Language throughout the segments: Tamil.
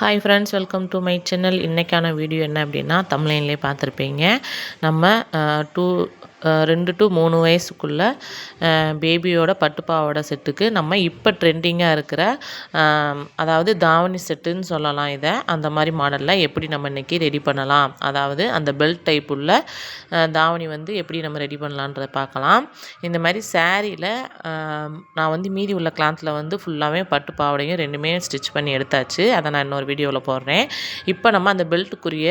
Hi friends welcome to my channel இன்றைக்கான வீடியோ என்ன அப்படின்னா தமிழ்லேயே பார்த்துருப்பீங்க. நம்ம டூ ரெண்டு டு மூணு வயசுக்குள்ள பேபியோட பட்டுப்பாவோட செட்டுக்கு நம்ம இப்போ ட்ரெண்டிங்காக இருக்கிற அதாவது தாவணி செட்டுன்னு சொல்லலாம் இதை. அந்த மாதிரி மாடலில் எப்படி நம்ம இன்றைக்கி ரெடி பண்ணலாம்? அதாவது அந்த பெல்ட் டைப் உள்ள தாவணி வந்து எப்படி நம்ம ரெடி பண்ணலான்றதை பார்க்கலாம். இந்த மாதிரி சேரீயில் நான் வந்து மீதி உள்ள கிளாத்தில் வந்து ஃபுல்லாகவே பட்டு பாவாடையும் ரெண்டுமே ஸ்டிச் பண்ணி எடுத்தாச்சு. அதை நான் இன்னொரு வீடியோவில் போடுறேன். இப்போ நம்ம அந்த பெல்ட்டுக்குரிய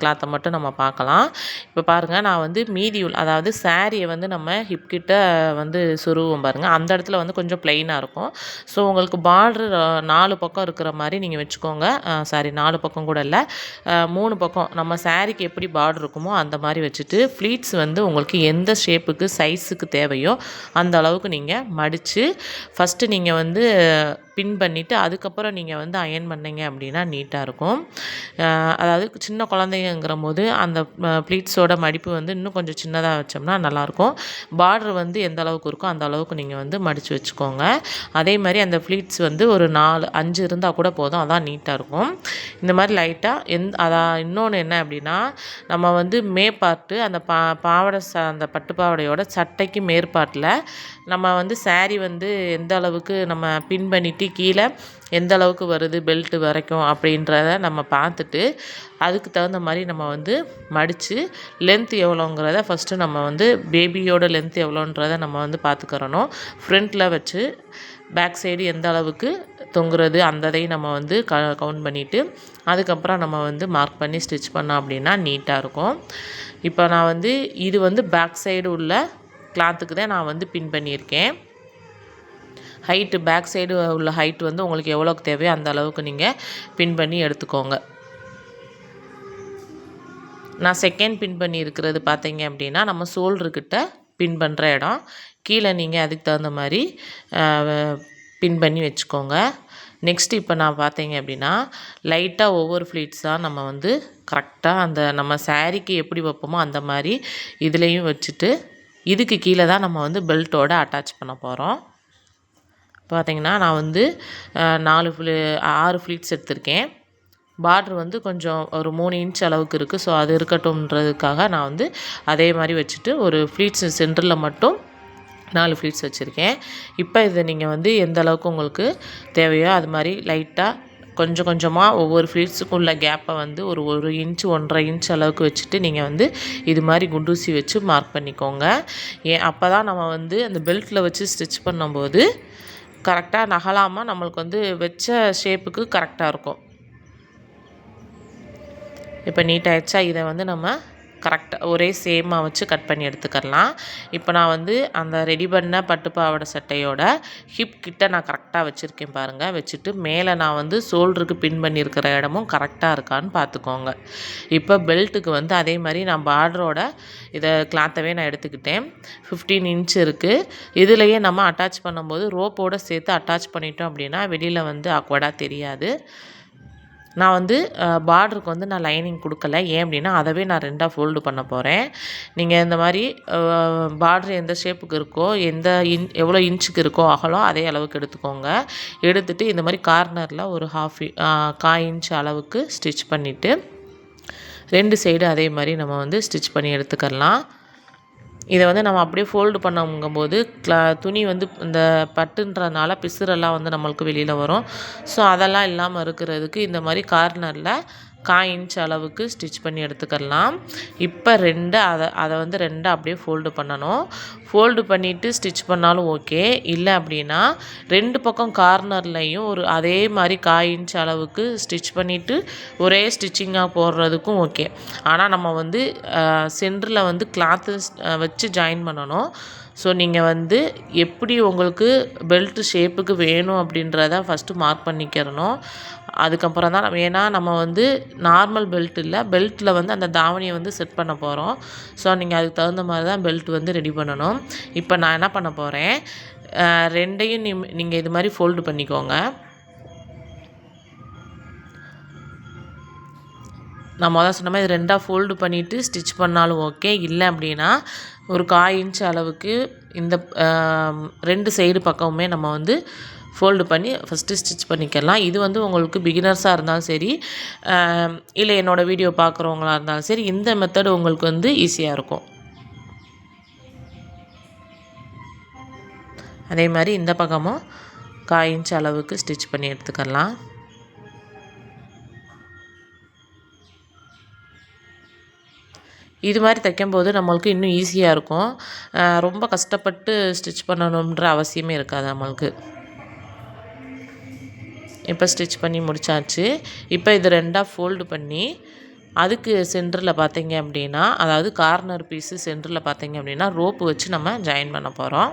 கிளாத்தை மட்டும் நம்ம பார்க்கலாம். இப்போ பாருங்கள் நான் வந்து மீதி உள்ள அதாவது சாரியை வந்து நம்ம ஹிப்கிட்ட வந்து சுருவோம் பாருங்கள் அந்த இடத்துல வந்து கொஞ்சம் ப்ளைனாக இருக்கும். ஸோ உங்களுக்கு பார்டர் நாலு பக்கம் இருக்கிற மாதிரி நீங்கள் வச்சுக்கோங்க. சாரி நாலு பக்கம் கூட இல்லை. மூணு பக்கம் நம்ம சாரிக்கு எப்படி பார்டர் இருக்குமோ அந்த மாதிரி வச்சுட்டு ஃப்ளீட்ஸ் வந்து உங்களுக்கு எந்த ஷேப்புக்கு சைஸுக்கு தேவையோ அந்த அளவுக்கு நீங்கள் மடித்து ஃபஸ்ட்டு நீங்கள் வந்து பின் பண்ணிவிட்டு அதுக்கப்புறம் நீங்கள் வந்து அயன் பண்ணீங்க அப்படின்னா நீட்டாக இருக்கும். அதாவது சின்ன குழந்தைங்கிற போது அந்த ப்ளீட்ஸோட மடிப்பு வந்து இன்னும் கொஞ்சம் சின்னதாக வச்சோம்னா நல்லாயிருக்கும். பார்டர் வந்து எந்த அளவுக்கு இருக்கோ அந்த அளவுக்கு நீங்கள் வந்து மடித்து வச்சுக்கோங்க. அதே மாதிரி அந்த ப்ளீட்ஸ் வந்து ஒரு நாலு அஞ்சு இருந்தால் கூட போதும். அதான் நீட்டாக இருக்கும். இந்த மாதிரி லைட்டாக எந் அதான் இன்னொன்று என்ன அப்படின்னா நம்ம வந்து மே பார்ட்டு அந்த பா பாவாடை ச அந்த பட்டு பாவாடையோட சட்டைக்கு மேற்பாட்டில் நம்ம வந்து saree வந்து எந்த அளவுக்கு நம்ம பின் பண்ணிவிட்டு கீழே எந்த அளவுக்கு வருது பெல்ட்டு வரைக்கும் அப்படின்றத நம்ம பார்த்துட்டு அதுக்கு தகுந்த மாதிரி நம்ம வந்து மடித்து லென்த் எவ்வளோங்கிறத ஃபஸ்ட்டு நம்ம வந்து பேபியோட லென்த் எவ்வளோன்றத நம்ம வந்து பார்த்துக்கிறணும். ஃப்ரண்ட்டில் வச்சு பேக் சைடு எந்த அளவுக்கு தொங்குறது அந்ததையும் நம்ம வந்து க கவுண்ட் பண்ணிவிட்டு அதுக்கப்புறம் நம்ம வந்து மார்க் பண்ணி ஸ்டிச் பண்ணோம் அப்படின்னா நீட்டாக இருக்கும். இப்போ நான் வந்து இது வந்து பேக் சைடு உள்ள கிளாத்துக்கு தான் நான் வந்து பின் பண்ணியிருக்கேன். ஹைட்டு பேக் சைடு உள்ள ஹைட் வந்து உங்களுக்கு எவ்வளோக்கு தேவையோ அந்த அளவுக்கு நீங்கள் பின் பண்ணி எடுத்துக்கோங்க. நான் செகண்ட் பின் பண்ணி இருக்கிறது பார்த்தீங்க அப்படின்னா நம்ம சோல்டருக்கிட்ட பின் பண்ணுற இடம். கீழே நீங்கள் அதுக்கு தகுந்த மாதிரி பின் பண்ணி வச்சுக்கோங்க. நெக்ஸ்ட் இப்போ நான் பார்த்தீங்க அப்படின்னா லைட்டாக ஒவ்வொரு ஃப்ளீட்ஸாக நம்ம வந்து கரெக்டாக அந்த நம்ம சாரீக்கு எப்படி வைப்போமோ அந்த மாதிரி இதுலேயும் வச்சுட்டு இதுக்கு கீழே தான் நம்ம வந்து பெல்ட்டோட அட்டாச் பண்ண போகிறோம் பார்த்திங்கன்னா நான் வந்து நாலு ஃபிளி ஆறு ஃப்ளீட்ஸ் எடுத்திருக்கேன். பார்ட்ரு வந்து கொஞ்சம் ஒரு மூணு இன்ச் அளவுக்கு இருக்குது ஸோ அது இருக்கட்டும்ன்றதுக்காக நான் வந்து அதே மாதிரி வச்சுட்டு ஒரு ஃப்ளீட்ஸ் சென்டரில் மட்டும் நாலு ஃப்ளீட்ஸ் வச்சுருக்கேன். இப்போ இதை நீங்கள் வந்து எந்த அளவுக்கு உங்களுக்கு தேவையோ அது மாதிரி லைட்டாக கொஞ்சம் கொஞ்சமாக ஒவ்வொரு ஃப்ளீட்ஸுக்கும் உள்ள கேப்பை வந்து ஒரு ஒரு இன்ச் ஒன்றரை இன்ச் அளவுக்கு வச்சுட்டு நீங்கள் வந்து இது மாதிரி குண்டூசி வச்சு மார்க் பண்ணிக்கோங்க. ஏன் அப்போ தான் நம்ம வந்து அந்த பெல்ட்டில் வச்சு ஸ்டிச் பண்ணும்போது கரெக்டாக நகலாமல் நம்மளுக்கு வந்து வச்ச ஷேப்புக்கு கரெக்டாக இருக்கும். இப்போ நீட் இதை வந்து நம்ம கரெக்டாக ஒரே சேமாக வச்சு கட் பண்ணி எடுத்துக்கலாம் இப்போ நான் வந்து அந்த ரெடி பண்ண பட்டு பாவாடை சட்டையோட ஹிப் கிட்ட நான் கரெக்டாக வச்சுருக்கேன் பாருங்கள் வச்சுட்டு மேலே நான் வந்து ஷோல்டருக்கு பின் பண்ணியிருக்கிற இடமும் கரெக்டாக இருக்கான்னு பார்த்துக்கோங்க. இப்போ பெல்ட்டுக்கு வந்து அதே மாதிரி நான் பார்டரோட இதை கிளாத்தவே நான் எடுத்துக்கிட்டேன். ஃபிஃப்டீன் இன்ச் இருக்குது இதுலேயே நம்ம அட்டாச் பண்ணும்போது ரோப்போடு சேர்த்து அட்டாச் பண்ணிட்டோம் அப்படின்னா வெளியில் வந்து அக்வடாக தெரியாது. நான் வந்து பார்டருக்கு வந்து நான் லைனிங் கொடுக்கல. ஏன் அப்படின்னா அதவே நான் ரெண்டாக ஃபோல்டு பண்ண போகிறேன் நீங்கள் இந்த மாதிரி பார்டர் எந்த ஷேப்புக்கு இருக்கோ எந்த இன் எவ்வளோ இன்ச்சுக்கு இருக்கோ அகலம் அதே அளவுக்கு எடுத்துக்கோங்க. எடுத்துட்டு இந்த மாதிரி கார்னரில் ஒரு ஹாஃப் கா இன்ச் அளவுக்கு ஸ்டிச் பண்ணிவிட்டு ரெண்டு சைடு அதே மாதிரி நம்ம வந்து ஸ்டிச் பண்ணி எடுத்துக்கலாம் இதை வந்து நம்ம அப்படியே ஃபோல்டு பண்ணுங்கும்போது க்ளா துணி வந்து இந்த பட்டுன்றனால பிசுறெல்லாம் வந்து நம்மளுக்கு வெளியில் வரும். ஸோ அதெல்லாம் இல்லாமல் இருக்கிறதுக்கு இந்த மாதிரி கார்னரில் கால் இன்ச் அளவுக்கு ஸ்டிச் பண்ணி எடுத்துக்கலாம் இப்போ ரெண்டு அதை அதை வந்து ரெண்டு அப்படியே ஃபோல்டு பண்ணணும். ஃபோல்டு பண்ணிவிட்டு ஸ்டிச் பண்ணாலும் ஓகே இல்லை அப்படின்னா ரெண்டு பக்கம் கார்னர்லையும் ஒரு அதே மாதிரி கால் இன்ச் அளவுக்கு ஸ்டிச் பண்ணிவிட்டு ஒரே ஸ்டிச்சிங்காக போடுறதுக்கும் ஓகே ஆனால் நம்ம வந்து சென்டரில் வந்து கிளாத்து வச்சு ஜாயின் பண்ணணும். ஸோ நீங்கள் வந்து எப்படி உங்களுக்கு பெல்ட் ஷேப்புக்கு வேணும் அப்படின்றத ஃபஸ்ட்டு மார்க் பண்ணிக்கிறணும். அதுக்கப்புறம் தான் ஏன்னா நம்ம வந்து நார்மல் பெல்ட் இல்லை பெல்ட்டில் வந்து அந்த தாவணியை வந்து செட் பண்ண போகிறோம் ஸோ நீங்கள் அதுக்கு தகுந்த மாதிரி தான் பெல்ட் வந்து ரெடி பண்ணணும். இப்போ நான் என்ன பண்ண போகிறேன் ரெண்டையும் நீ நீங்கள் இது மாதிரி ஃபோல்டு பண்ணிக்கோங்க. நான் மொதல் சொன்ன மாதிரி ரெண்டாக ஃபோல்டு பண்ணிவிட்டு ஸ்டிச் பண்ணாலும் ஓகே இல்லை அப்படின்னா ஒரு கால் இன்ச் அளவுக்கு இந்த ரெண்டு சைடு பக்கமுமே நம்ம வந்து ஃபோல்டு பண்ணி ஃபஸ்ட்டு ஸ்டிச் பண்ணிக்கலாம். இது வந்து உங்களுக்கு பிகினர்ஸாக இருந்தாலும் சரி இல்லை என்னோடய வீடியோ பார்க்குறவங்களாக இருந்தாலும் சரி இந்த மெத்தட் உங்களுக்கு வந்து ஈஸியாக இருக்கும். அதே மாதிரி இந்த பக்கமும் கால் இன்ச் அளவுக்கு ஸ்டிச் பண்ணி எடுத்துக்கலாம். இது மாதிரி தைக்கும்போது நம்மளுக்கு இன்னும் ஈஸியாக இருக்கும். ரொம்ப கஷ்டப்பட்டு ஸ்டிச் பண்ணணுன்ற அவசியமே இருக்காது நம்மளுக்கு. இப்போ ஸ்டிச் பண்ணி முடிச்சாச்சு. இப்போ இது ரெண்டாக ஃபோல்டு பண்ணி அதுக்கு சென்டரில் பார்த்தீங்க அப்படின்னா அதாவது கார்னர் பீஸு சென்டரில் பார்த்தீங்க அப்படின்னா ரோப்பு வச்சு நம்ம ஜாயின் பண்ண போகிறோம்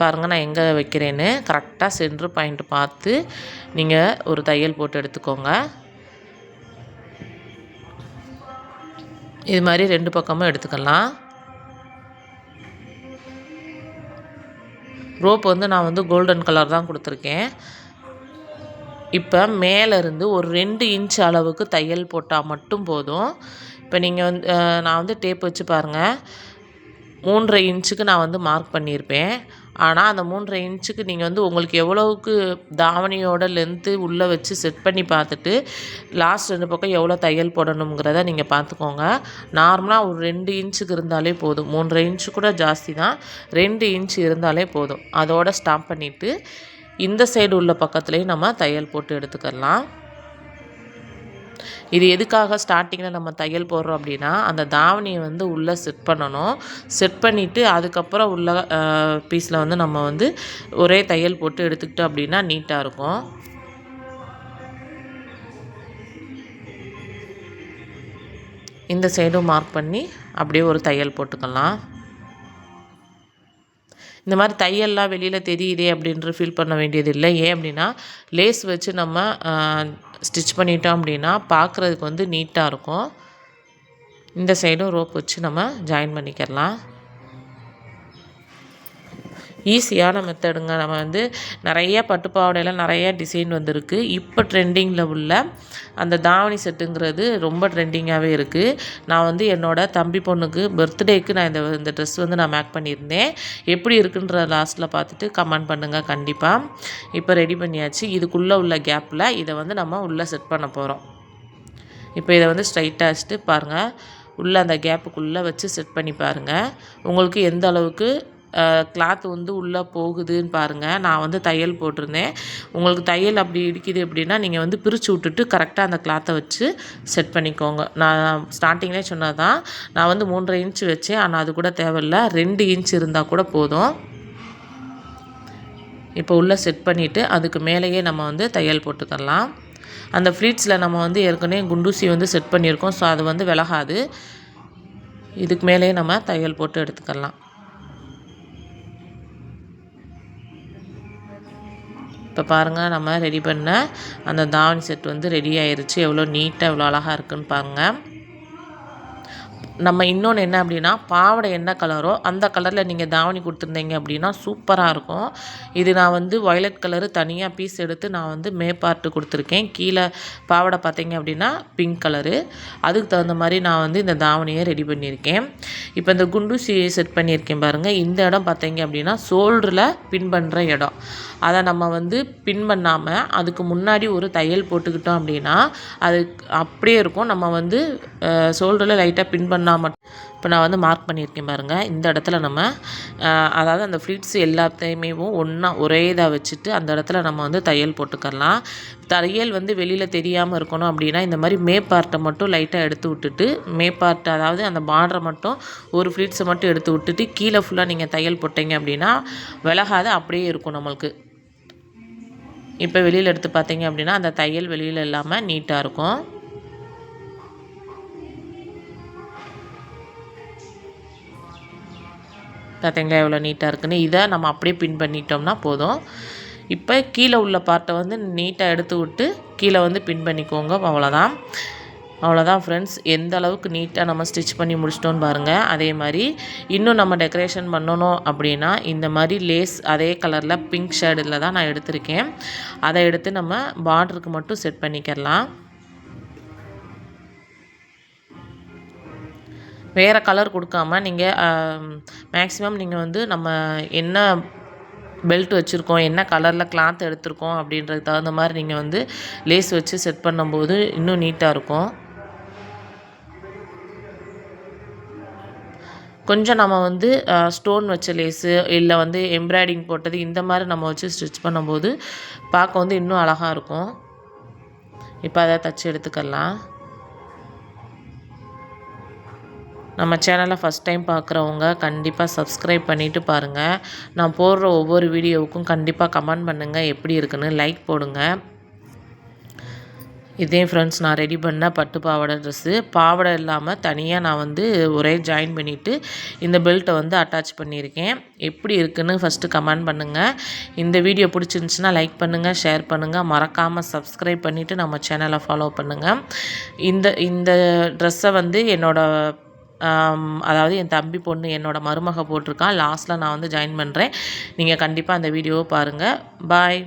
பாருங்கள் நான் எங்கே வைக்கிறேன்னு. கரெக்டாக சென்ட்ரு பாயிண்ட் பார்த்து நீங்கள் ஒரு தையல் போட்டு எடுத்துக்கோங்க. இது மாதிரி ரெண்டு பக்கமும் எடுத்துக்கலாம். ரோப் வந்து நான் வந்து கோல்டன் கலர் தான் கொடுத்துருக்கேன். இப்போ மேலேருந்து ஒரு ரெண்டு இன்ச் அளவுக்கு தையல் போட்டால் மட்டும் போதும். இப்போ நீங்கள் வந்து நான் வந்து டேப் வச்சு பாருங்கள் மூன்றரை இன்ச்சுக்கு நான் வந்து மார்க் பண்ணியிருப்பேன். ஆனால் அந்த மூன்றரை இன்ச்சுக்கு நீங்கள் வந்து உங்களுக்கு எவ்வளவுக்கு தாவணியோட லென்த்து உள்ளே வச்சு செட் பண்ணி பார்த்துட்டு லாஸ்ட் ரெண்டு பக்கம் எவ்வளோ தையல் போடணுங்கிறத நீங்கள் பார்த்துக்கோங்க. நார்மலாக ஒரு ரெண்டு இன்ச்சுக்கு இருந்தாலே போதும். மூன்றரை இன்ச்சு கூட ஜாஸ்தி தான். ரெண்டு இன்ச் இருந்தாலே போதும். அதோட ஸ்டாப் பண்ணிவிட்டு இந்த சைடு உள்ள பக்கத்துலேயும் நம்ம தையல் போட்டு எடுத்துக்கலாம். இது எதுக்காக ஸ்டார்டிங்கில் நம்ம தையல் போடுறோம் அப்படின்னா அந்த தாவணியை வந்து உள்ளே செட் பண்ணணும். செட் பண்ணிவிட்டு அதுக்கப்புறம் உள்ள பீஸில் வந்து நம்ம வந்து ஒரே தையல் போட்டு எடுத்துக்கிட்டோம் அப்படின்னா நீட்டாக இருக்கும். இந்த சைடும் மார்க் பண்ணி அப்படியே ஒரு தையல் போட்டுக்கலாம். இந்த மாதிரி தையல்லாம் வெளியில் தெரியுதே அப்படின்ற ஃபீல் பண்ண வேண்டியது இல்லை. ஏன் அப்படின்னா லேஸ் வச்சு நம்ம ஸ்டிச் பண்ணிட்டோம் அப்படின்னா பார்க்குறதுக்கு வந்து நீட்டாக இருக்கும். இந்த சைடும் ரோப் வச்சு நம்ம ஜாயின் பண்ணிக்கலாம். ஈஸியான மெத்தடுங்க. நம்ம வந்து நிறைய பட்டு பாவாடையில நிறைய டிசைன் வந்திருக்கு. இப்போ ட்ரெண்டிங்கில் உள்ள அந்த தாவணி செட்டுங்கிறது ரொம்ப ட்ரெண்டிங்காகவே இருக்குது நான் வந்து என்னோடய தம்பி பொண்ணுக்கு பர்த்டேக்கு நான் இந்த இந்த ட்ரெஸ் வந்து நான் மேக் பண்ணியிருந்தேன். எப்படி இருக்குன்ற லாஸ்ட்டில் பார்த்துட்டு கமெண்ட் பண்ணுங்கள் கண்டிப்பாக இப்போ ரெடி பண்ணியாச்சு. இதுக்குள்ளே உள்ள கேப்பில் இதை வந்து நம்ம உள்ளே செட் பண்ண போகிறோம் இப்போ இதை வந்து ஸ்ட்ரைட்டாக வச்சுட்டு பாருங்கள் உள்ளே அந்த கேப்புக்குள்ளே வச்சு செட் பண்ணி பாருங்கள் உங்களுக்கு எந்த அளவுக்கு கிளாத் வந்து உள்ளே போகுதுன்னு பாருங்கள் நான் வந்து தையல் போட்டிருந்தேன். உங்களுக்கு தையல் அப்படி இடிக்குது அப்படின்னா நீங்கள் வந்து பிரித்து விட்டுட்டு கரெக்டாக அந்த கிளாத்தை வச்சு செட் பண்ணிக்கோங்க. நான் ஸ்டார்டிங்லேயே சொன்னது தான் நான் வந்து மூன்றரை இன்ச் வச்சேன். ஆனால் அது கூட தேவையில்ல. ரெண்டு இன்ச் இருந்தால் கூட போதும். இப்போ உள்ளே செட் பண்ணிவிட்டு அதுக்கு மேலேயே நம்ம வந்து தையல் போட்டுக்கலாம் அந்த ஃப்ளீட்ஸில் நம்ம வந்து ஏற்கனவே குண்டூசி வந்து செட் பண்ணியிருக்கோம். ஸோ அது வந்து விலகாது. இதுக்கு மேலேயே நம்ம தையல் போட்டு எடுத்துக்கலாம் இப்போ பாருங்கள் நம்ம ரெடி பண்ண அந்த தாவணி செட் வந்து ரெடி ஆயிருச்சு. எவ்வளோ நீட்டாக எவ்வளோ அழகாக இருக்குன்னு பாருங்கள் நம்ம இன்னொன்று என்ன அப்படின்னா பாவாடை என்ன கலரோ அந்த கலரில் நீங்கள் தாவணி கொடுத்துருந்தீங்க அப்படின்னா சூப்பராக இருக்கும். இது நான் வந்து வயலட் கலரு தனியாக பீஸ் எடுத்து நான் வந்து மேப்பார்ட்டு கொடுத்துருக்கேன். கீழே பாவாடை பார்த்தீங்க அப்படின்னா பிங்க் கலரு அதுக்கு தகுந்த மாதிரி நான் வந்து இந்த தாவணியை ரெடி பண்ணியிருக்கேன். இப்போ இந்த குண்டூசி செட் பண்ணியிருக்கேன் பாருங்கள் இந்த இடம் பார்த்தீங்க அப்படின்னா ஷோல்டரில் பின் பண்ணுற இடம். அதை நம்ம வந்து பின் பண்ணாமல் அதுக்கு முன்னாடி ஒரு தையல் போட்டுக்கிட்டோம் அப்படின்னா அது அப்படியே இருக்கும். நம்ம வந்து ஷோல்டரில் லைட்டாக பின் பண்ணால் மட்டும் இப்போ நான் வந்து மார்க் பண்ணியிருக்கேன் பாருங்கள் இந்த இடத்துல நம்ம அதாவது அந்த ஃப்ளீட்ஸ் எல்லாத்தையுமே ஒன்றா ஒரே இதாக வச்சுட்டு அந்த இடத்துல நம்ம வந்து தையல் போட்டுக்கலாம் தையல் வந்து வெளியில் தெரியாமல் இருக்கணும் அப்படின்னா இந்த மாதிரி மே பார்ட்டை மட்டும் லைட்டாக எடுத்து விட்டுட்டு மே பார்ட் அதாவது அந்த பார்டரை மட்டும் ஒரு ஃப்ளீட்ஸை மட்டும் எடுத்து விட்டுட்டு கீழே ஃபுல்லாக நீங்கள் தையல் போட்டீங்க அப்படின்னா விலகாத அப்படியே இருக்கும் நம்மளுக்கு. இப்போ வெளியில் எடுத்து பார்த்தீங்க அப்படின்னா அந்த தையல் வெளியில் இல்லாமல் நீட்டாக இருக்கும். பார்த்தீங்களா எவ்வளோ நீட்டாக இருக்குன்னு இதை நம்ம அப்படியே பின் பண்ணிட்டோம்னா போதும். இப்போ கீழே உள்ள பார்ட்டை வந்து நீட்டாக எடுத்து விட்டு கீழே வந்து பின் பண்ணிக்கோங்க அவ்வளோதான் அவ்வளோதான் ஃப்ரெண்ட்ஸ் எந்த அளவுக்கு நீட்டாக நம்ம ஸ்டிச் பண்ணி முடிச்சிட்டோன்னு பாருங்கள் அதே மாதிரி இன்னும் நம்ம டெக்கரேஷன் பண்ணணும் அப்படின்னா இந்த மாதிரி லேஸ் அதே கலரில் பிங்க் ஷேடில் தான் நான் எடுத்திருக்கேன். அதை எடுத்து நம்ம பார்டருக்கு மட்டும் செட் பண்ணிக்கலாம் வேறு கலர் கொடுக்காம நீங்கள் மேக்ஸிமம் நீங்கள் வந்து நம்ம என்ன பெல்ட் வச்சுருக்கோம் என்ன கலரில் கிளாத் எடுத்திருக்கோம் அப்படின்றதுக்கு தகுந்த மாதிரி நீங்கள் வந்து லேஸ் வச்சு செட் பண்ணும்போது இன்னும் நீட்டாக இருக்கும். கொஞ்சம் நம்ம வந்து ஸ்டோன் வச்ச லேஸு இல்லை வந்து எம்ப்ராய்டிங் போட்டது இந்த மாதிரி நம்ம வச்சு ஸ்டிச் பண்ணும்போது பார்க்க வந்து இன்னும் அழகாக இருக்கும். இப்போ அதை தச்சு எடுத்துக்கலாம். நம்ம சேனலை ஃபஸ்ட் டைம் பார்க்குறவங்க கண்டிப்பாக சப்ஸ்கிரைப் பண்ணிவிட்டு பாருங்கள் நான் போடுற ஒவ்வொரு வீடியோவுக்கும் கண்டிப்பாக கமெண்ட் பண்ணுங்கள் எப்படி இருக்குன்னு லைக் போடுங்க. இதே ஃப்ரெண்ட்ஸ் நான் ரெடி பண்ண பட்டு பாவாடை ட்ரெஸ்ஸு பாவாடை இல்லாமல் தனியாக நான் வந்து ஒரே ஜாயின் பண்ணிவிட்டு இந்த பெல்ட்டை வந்து அட்டாச் பண்ணியிருக்கேன். எப்படி இருக்குன்னு ஃபஸ்ட்டு கமெண்ட் பண்ணுங்கள் இந்த வீடியோ பிடிச்சிருந்துச்சின்னா லைக் பண்ணுங்கள் ஷேர் பண்ணுங்கள் மறக்காமல் சப்ஸ்கிரைப் பண்ணிவிட்டு நம்ம சேனலை ஃபாலோ பண்ணுங்கள் இந்த இந்த ட்ரெஸ்ஸை வந்து என்னோடய அதாவது என் தம்பி பொண்ணு என்னோடய மருமகள் போட்டிருக்கான் லாஸ்ட்டில் நான் வந்து ஜாயின் பண்ணுறேன் நீங்கள் கண்டிப்பாக அந்த வீடியோவை பாருங்கள் பாய்